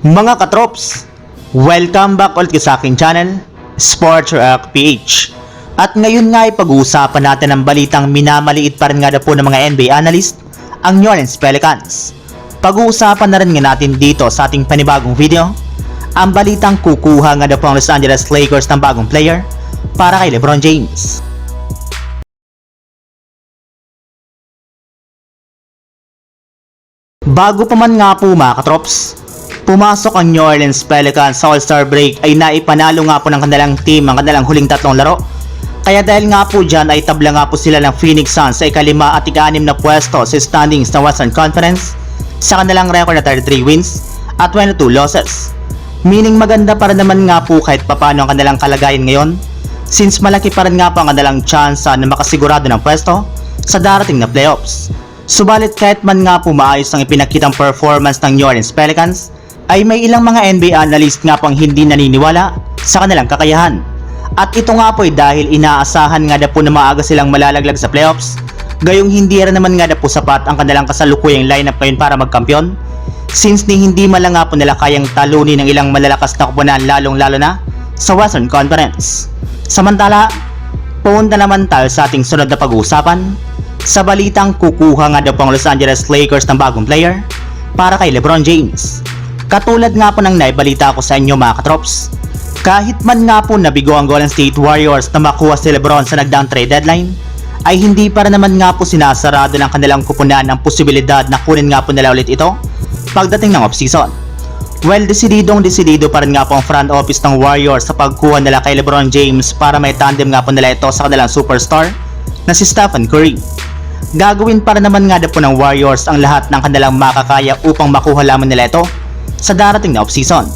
Mga katrops, welcome back ulit sa aking channel, Sports Rock PH. At ngayon nga ay pag-uusapan natin ang balitang minamaliit pa rin nga na po ng mga NBA analyst, ang New Orleans Pelicans. Pag-uusapan na rin nga natin dito sa ating panibagong video, ang balitang kukuha nga na po ang Los Angeles Lakers ng bagong player para kay LeBron James. Bago pa man nga po mga katrops, pumasok ang New Orleans Pelicans sa All-Star break ay naipanalo nga po ng kanilang team ang kanilang huling tatlong laro. Kaya dahil nga po dyan ay tabla nga po sila ng Phoenix Suns sa ikalima at ika-anim na pwesto sa standings ng Western Conference sa kanilang record na 33 wins at 22 losses. Meaning maganda para naman nga po kahit papano ang kanilang kalagayan ngayon since malaki pa rin nga po ang kanilang chance na makasigurado ng pwesto sa darating na playoffs. Subalit kahit man nga po maayos ang ipinakitang performance ng New Orleans Pelicans, ay may ilang mga NBA analyst nga po ang hindi naniniwala sa kanilang kakayahan. At ito nga po ay dahil inaasahan nga na po na maaga silang malalaglag sa playoffs, gayong hindi rin naman nga na po sapat ang kanilang kasalukuyang lineup ngayon para magkampiyon, since ni hindi man lang nga po nila kayang talunin ng ilang malalakas na kupunan lalong lalo na sa Western Conference. Samantala, punta naman tayo sa ating sunod na pag-uusapan sa balitang kukuha nga daw po ang Los Angeles Lakers ng bagong player para kay LeBron James. Katulad nga po ng naibalita ko sa inyo mga katrops, kahit man nga po nabigo ang Golden State Warriors na makuha si LeBron sa nagdaang trade deadline, ay hindi para naman nga po sinasarado ng kanilang kupunan ang posibilidad na kunin nga po nila ulit ito pagdating ng offseason. Well, desididong desidido pa rin nga po ang front office ng Warriors sa pagkuha nila kay LeBron James para may tandem nga po nila ito sa kanilang superstar na si Stephen Curry. Gagawin para naman nga po ng Warriors ang lahat ng kanilang makakaya upang makuha lamang nila ito sa darating na offseason.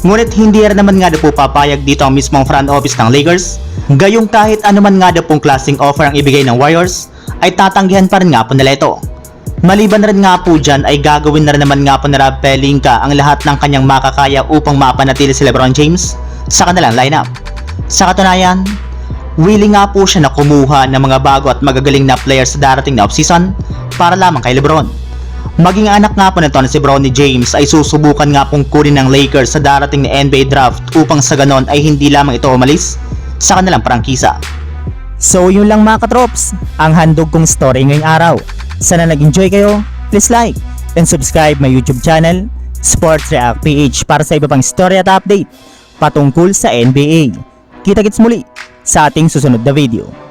Ngunit hindi rin naman nga po papayag dito ang mismong front office ng Lakers, gayong kahit anuman nga pong klaseng offer ang ibigay ng Warriors, ay tatanggihan pa rin nga po nila ito. Maliban rin nga po dyan ay gagawin na rin naman nga po na Rob Pelinka ang lahat ng kanyang makakaya upang mapanatili si Lebron James sa kanilang lineup. Sa katunayan, willing nga po siya na kumuha ng mga bago at magagaling na players sa darating na offseason para lamang kay Lebron. Maging anak nga po nito na si Bronny James ay susubukan nga pong kunin ng Lakers sa darating na NBA draft upang sa ganon ay hindi lamang ito umalis sa kanilang prangkisa. So yun lang mga katrops, ang handog kong story ngayong araw. Sana nag-enjoy kayo, please like and subscribe my YouTube channel, Sports React PH para sa iba pang story at update patungkol sa NBA. Kita-kits muli sa ating susunod na video.